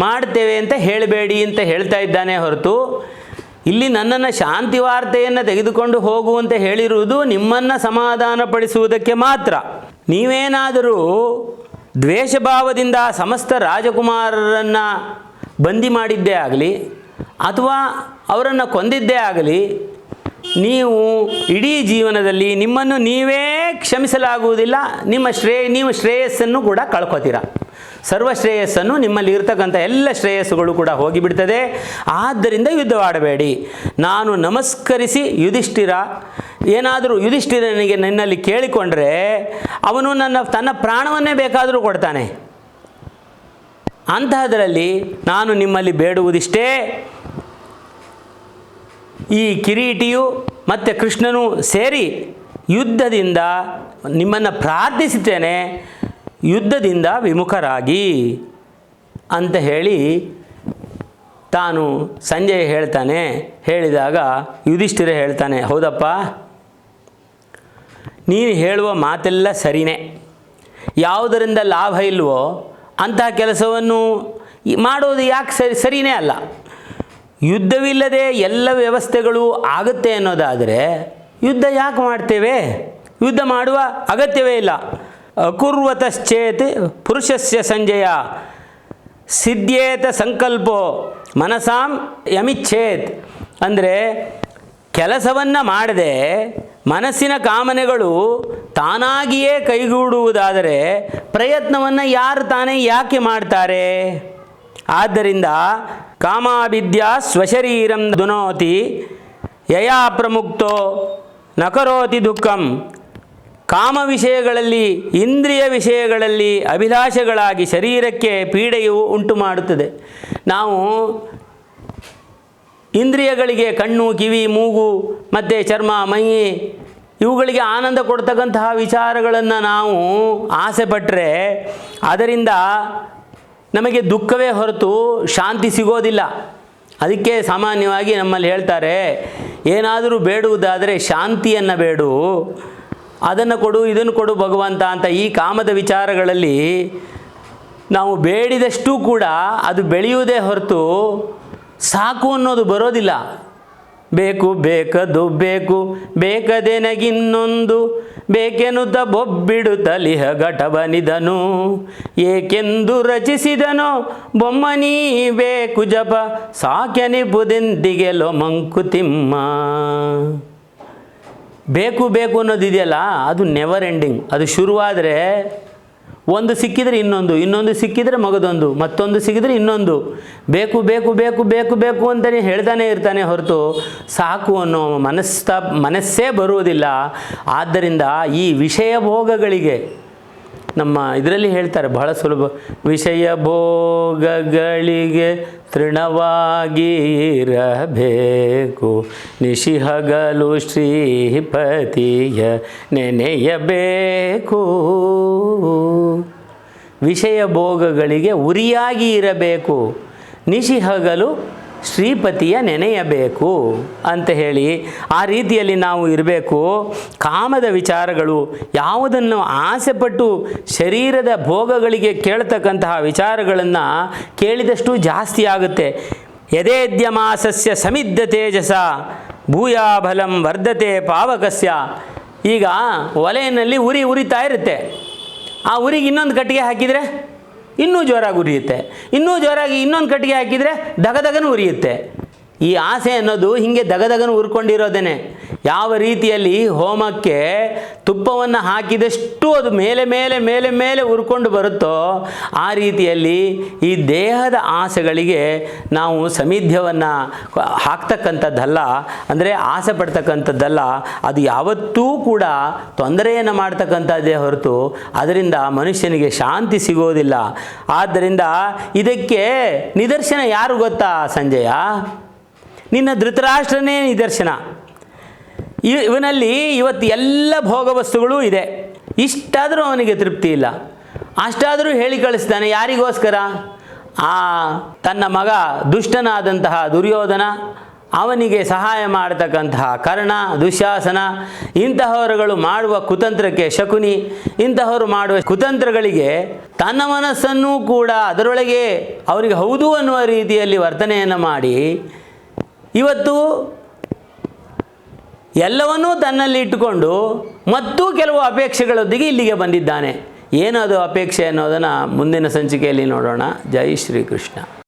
ಮಾಡ್ತೇವೆ ಅಂತ ಹೇಳಬೇಡಿ ಅಂತ ಹೇಳ್ತಾ ಇದ್ದಾನೆ ಹೊರತು ಇಲ್ಲಿ ನನ್ನನ್ನು ಶಾಂತಿ ವಾರ್ತೆಯನ್ನು ತೆಗೆದುಕೊಂಡು ಹೋಗುವಂತೆ ಹೇಳಿರುವುದು ನಿಮ್ಮನ್ನು ಸಮಾಧಾನಪಡಿಸುವುದಕ್ಕೆ ಮಾತ್ರ. ನೀವೇನಾದರೂ ದ್ವೇಷಭಾವದಿಂದ ಸಮಸ್ತ ರಾಜಕುಮಾರರನ್ನು ಬಂದಿ ಮಾಡಿದ್ದೇ ಆಗಲಿ ಅಥವಾ ಅವರನ್ನು ಕೊಂದಿದ್ದೇ ಆಗಲಿ ನೀವು ಇಡೀ ಜೀವನದಲ್ಲಿ ನಿಮ್ಮನ್ನು ನೀವೇ ಕ್ಷಮಿಸಲಾಗುವುದಿಲ್ಲ, ನಿಮ್ಮ ಶ್ರೇಯ, ನೀವು ಶ್ರೇಯಸ್ಸನ್ನು ಕೂಡ ಕಳ್ಕೊತೀರ. ಸರ್ವ ಶ್ರೇಯಸ್ಸನ್ನು ನಿಮ್ಮಲ್ಲಿ ಇರತಕ್ಕಂಥ ಎಲ್ಲ ಶ್ರೇಯಸ್ಸುಗಳು ಕೂಡ ಹೋಗಿಬಿಡ್ತದೆ. ಆದ್ದರಿಂದ ಯುದ್ಧವಾಡಬೇಡಿ. ನಾನು ನಮಸ್ಕರಿಸಿ ಯುಧಿಷ್ಠಿರ, ಏನಾದರೂ ಯುಧಿಷ್ಠಿರನಿಗೆ ನಿನ್ನಲ್ಲಿ ಕೇಳಿಕೊಂಡ್ರೆ ಅವನು ನನ್ನ, ತನ್ನ ಪ್ರಾಣವನ್ನೇ ಬೇಕಾದರೂ ಕೊಡ್ತಾನೆ. ಅಂತಹದರಲ್ಲಿ ನಾನು ನಿಮ್ಮಲ್ಲಿ ಬೇಡುವುದಿಷ್ಟೇ. ಈ ಕಿರೀಟಿಯು ಮತ್ತು ಕೃಷ್ಣನು ಸೇರಿ ಯುದ್ಧದಿಂದ ನಿಮ್ಮನ್ನು ಪ್ರಾರ್ಥಿಸುತ್ತೇನೆ ಯುದ್ಧದಿಂದ ವಿಮುಖರಾಗಿ ಅಂತ ಹೇಳಿ ತಾನು ಸಂಜಯ್ ಹೇಳ್ತಾನೆ, ಹೇಳಿದಾಗ ಯುಧಿಷ್ಠಿರ ಹೇಳ್ತಾನೆ, ಹೌದಪ್ಪ, ನೀನು ಹೇಳುವ ಮಾತೆಲ್ಲ ಸರಿನೇ, ಯಾವುದರಿಂದ ಲಾಭ ಇಲ್ವೋ ಅಂತಹ ಕೆಲಸವನ್ನು ಮಾಡೋದು ಯಾಕೆ ಸರಿ ಸರಿಯೇ ಅಲ್ಲ. ಯುದ್ಧವಿಲ್ಲದೆ ಎಲ್ಲ ವ್ಯವಸ್ಥೆಗಳು ಆಗುತ್ತೆ ಅನ್ನೋದಾದರೆ ಯುದ್ಧ ಯಾಕೆ ಮಾಡ್ತೇವೆ? ಯುದ್ಧ ಮಾಡುವ ಅಗತ್ಯವೇ ಇಲ್ಲ. ಅಕುರ್ವತಶ್ಚೇತ್ ಪುರುಷಸ್ಯ ಸಂಜಯ. ಸಿದ್ಧೇತ ಸಂಕಲ್ಪೋ ಮನಸಾಂ ಯಮಿಚ್ಛೇತ್. ಅಂದರೆ ಕೆಲಸವನ್ನು ಮಾಡದೆ ಮನಸ್ಸಿನ ಕಾಮನೆಗಳು ತಾನಾಗಿಯೇ ಕೈಗೂಡುವುದಾದರೆ ಪ್ರಯತ್ನವನ್ನು ಯಾರು ತಾನೇ ಯಾಕೆ ಮಾಡ್ತಾರೆ? ಆದ್ದರಿಂದ ಕಾಮಾಭಿದ್ಯಾ ಸ್ವಶರೀರಂ ದುನೋತಿ ಯಯಾ ಪ್ರಮುಕ್ತೋ ನಕರೋತಿ ದುಃಖಂ ಕಾಮ ವಿಷಯಗಳಲ್ಲಿ, ಇಂದ್ರಿಯ ವಿಷಯಗಳಲ್ಲಿ ಅಭಿಲಾಷೆಗಳಾಗಿ ಶರೀರಕ್ಕೆ ಪೀಡೆಯು ಉಂಟು ಮಾಡುತ್ತದೆ. ನಾವು ಇಂದ್ರಿಯಗಳಿಗೆ ಕಣ್ಣು, ಕಿವಿ, ಮೂಗು, ಮತ್ತು ಚರ್ಮ, ಮೈ, ಇವುಗಳಿಗೆ ಆನಂದ ಕೊಡ್ತಕ್ಕಂತಹ ವಿಚಾರಗಳನ್ನು ನಾವು ಆಸೆ ಪಟ್ಟರೆ ಅದರಿಂದ ನಮಗೆ ದುಃಖವೇ ಹೊರತು ಶಾಂತಿ ಸಿಗೋದಿಲ್ಲ. ಅದಕ್ಕೆ ಸಾಮಾನ್ಯವಾಗಿ ನಮ್ಮಲ್ಲಿ ಹೇಳ್ತಾರೆ, ಏನಾದರೂ ಬೇಡುವುದಾದರೆ ಶಾಂತಿಯನ್ನು ಬೇಡು. ಅದನ್ನು ಕೊಡು, ಇದನ್ನು ಕೊಡು ಭಗವಂತ ಅಂತ ಈ ಕಾಮದ ವಿಚಾರಗಳಲ್ಲಿ ನಾವು ಬೇಡಿದಷ್ಟು ಕೂಡ ಅದು ಬೆಳೆಯುವುದೇ ಹೊರತು ಸಾಕು ಅನ್ನೋದು ಬರೋದಿಲ್ಲ. ಬೇಕು, ಬೇಕದು ಬೇಕು, ಬೇಕದೆನಗಿನ್ನೊಂದು ಬೇಕೆನುತ ಬೊಬ್ಬಿಡುತ್ತಲಿಹ ಘಟವನಿದನು. ಏಕೆಂದು ರಚಿಸಿದನೋ ಬೊಮ್ಮನೀ ಬೇಕು ಜಪ ಸಾಕೆನಿಪುದೆಂದಿಗೆಲೋ ಮಂಕುತಿಮ್ಮ. ಬೇಕು ಬೇಕು ಅನ್ನೋದಿದೆಯಲ್ಲ ಅದು ನೆವರ್ ಎಂಡಿಂಗ್ ಅದು ಶುರುವಾದರೆ ಒಂದು ಸಿಕ್ಕಿದರೆ ಇನ್ನೊಂದು ಇನ್ನೊಂದು ಸಿಕ್ಕಿದರೆ ಮಗದೊಂದು, ಮತ್ತೊಂದು ಸಿಕ್ಕಿದರೆ ಇನ್ನೊಂದು. ಬೇಕು ಬೇಕು ಬೇಕು ಬೇಕು ಬೇಕು ಅಂತಲೇ ಹೇಳ್ತಾನೆ ಇರ್ತಾನೆ ಹೊರತು ಸಾಕು ಅನ್ನೋ ಮನಸ್ತಾ ಮನಸ್ಸೇ ಬರುವುದಿಲ್ಲ. ಆದ್ದರಿಂದ ಈ ವಿಷಯ ಭೋಗಗಳಿಗೆ ನಮ್ಮ ಇದರಲ್ಲಿ ಹೇಳ್ತಾರೆ, ಬಹಳ ಸುಲಭ. ವಿಷಯ ಭೋಗಗಳಿಗೆ ತೃಣವಾಗಿ ಇರಬೇಕು ನಿಶಿಹಗಲು ಶ್ರೀಪತಿಯ ನೆನೆಯಬೇಕು. ವಿಷಯ ಭೋಗಗಳಿಗೆ ಉರಿಯಾಗಿ ಇರಬೇಕು. ನಿಶಿಹಗಲು ಶ್ರೀಪತಿಯ ನೆನೆಯಬೇಕು ಅಂತ ಹೇಳಿ ಆ ರೀತಿಯಲ್ಲಿ ನಾವು ಇರಬೇಕು. ಕಾಮದ ವಿಚಾರಗಳು ಯಾವುದನ್ನು ಆಸೆಪಟ್ಟು ಶರೀರದ ಭೋಗಗಳಿಗೆ ಕೇಳ್ತಕ್ಕಂತಹ ವಿಚಾರಗಳನ್ನು ಕೇಳಿದಷ್ಟು ಜಾಸ್ತಿ ಆಗುತ್ತೆ. ಯದೇದ್ಯಮಾಸಸ್ಯ ಸಮಿದ್ಧ ತೇಜಸ, ಭೂಯಾಬಲಂ ವರ್ಧತೆ ಪಾವಕಸ್ಯ. ಈಗ ಒಲೆಯಲ್ಲಿ ಉರಿ ಉರಿತಾ ಇರುತ್ತೆ. ಆ ಉರಿಗೆ ಇನ್ನೊಂದು ಕಟ್ಟಿಗೆ ಹಾಕಿದರೆ? ಇನ್ನೂ ಜೋರಾಗಿ ಉರಿಯುತ್ತೆ. ಇನ್ನೂ ಜೋರಾಗಿ ಇನ್ನೊಂದು ಕಟ್ಟಿಗೆ ಹಾಕಿದರೆ ದಗದಗನೂ ಉರಿಯುತ್ತೆ. ಈ ಆಸೆ ಅನ್ನೋದು ಹೀಗೆ ದಗದಗನ ಉರ್ಕೊಂಡಿರೋದೇನೆ ಯಾವ ರೀತಿಯಲ್ಲಿ ಹೋಮಕ್ಕೆ ತುಪ್ಪವನ್ನು ಹಾಕಿದಷ್ಟು ಅದು ಮೇಲೆ ಮೇಲೆ ಮೇಲೆ ಮೇಲೆ ಉರ್ಕೊಂಡು ಬರುತ್ತೋ ಆ ರೀತಿಯಲ್ಲಿ ಈ ದೇಹದ ಆಸೆಗಳಿಗೆ ನಾವು ಸಮಿಧ್ಯವನ್ನು ಹಾಕ್ತಕ್ಕಂಥದ್ದಲ್ಲ, ಅಂದರೆ ಆಸೆ ಪಡ್ತಕ್ಕಂಥದ್ದಲ್ಲ, ಅದು ಯಾವತ್ತೂ ಕೂಡ ತೊಂದರೆಯನ್ನು ಮಾಡ್ತಕ್ಕಂಥದ್ದೇ ಹೊರತು ಅದರಿಂದ ಮನುಷ್ಯನಿಗೆ ಶಾಂತಿ ಸಿಗೋದಿಲ್ಲ. ಆದ್ದರಿಂದ ಇದಕ್ಕೆ ನಿದರ್ಶನ ಯಾರು ಗೊತ್ತಾ ಸಂಜಯ? ನಿನ್ನ ಧೃತರಾಷ್ಟ್ರನೇ ನಿದರ್ಶನ. ಇವನಲ್ಲಿ ಇವತ್ತು ಎಲ್ಲ ಭೋಗವಸ್ತುಗಳೂ ಇದೆ. ಇಷ್ಟಾದರೂ ಅವನಿಗೆ ತೃಪ್ತಿ ಇಲ್ಲ. ಅಷ್ಟಾದರೂ ಹೇಳಿ ಕಳಿಸ್ತಾನೆ, ಯಾರಿಗೋಸ್ಕರ? ಆ ತನ್ನ ಮಗ ದುಷ್ಟನಾದಂತಹ ದುರ್ಯೋಧನ, ಅವನಿಗೆ ಸಹಾಯ ಮಾಡತಕ್ಕಂತಹ ಕರ್ಣ, ದುಶಾಸನ, ಇಂತಹವರುಗಳು ಮಾಡುವ ಕುತಂತ್ರಕ್ಕೆ ಶಕುನಿ, ಇಂತಹವರು ಮಾಡುವ ಕುತಂತ್ರಗಳಿಗೆ ತನ್ನ ಮನಸ್ಸನ್ನೂ ಕೂಡ ಅದರೊಳಗೆ ಅವರಿಗೆ ಹೌದು ಅನ್ನುವ ರೀತಿಯಲ್ಲಿ ವರ್ತನೆಯನ್ನು ಮಾಡಿ ಇವತ್ತು ಎಲ್ಲವನ್ನೂ ತನ್ನಲ್ಲಿ ಇಟ್ಟುಕೊಂಡು ಮತ್ತು ಕೆಲವು ಅಪೇಕ್ಷೆಗಳೊಂದಿಗೆ ಇಲ್ಲಿಗೆ ಬಂದಿದ್ದಾನೆ. ಏನದು ಅಪೇಕ್ಷೆ ಅನ್ನೋದನ್ನು ಮುಂದಿನ ಸಂಚಿಕೆಯಲ್ಲಿ ನೋಡೋಣ. ಜೈ ಶ್ರೀಕೃಷ್ಣ.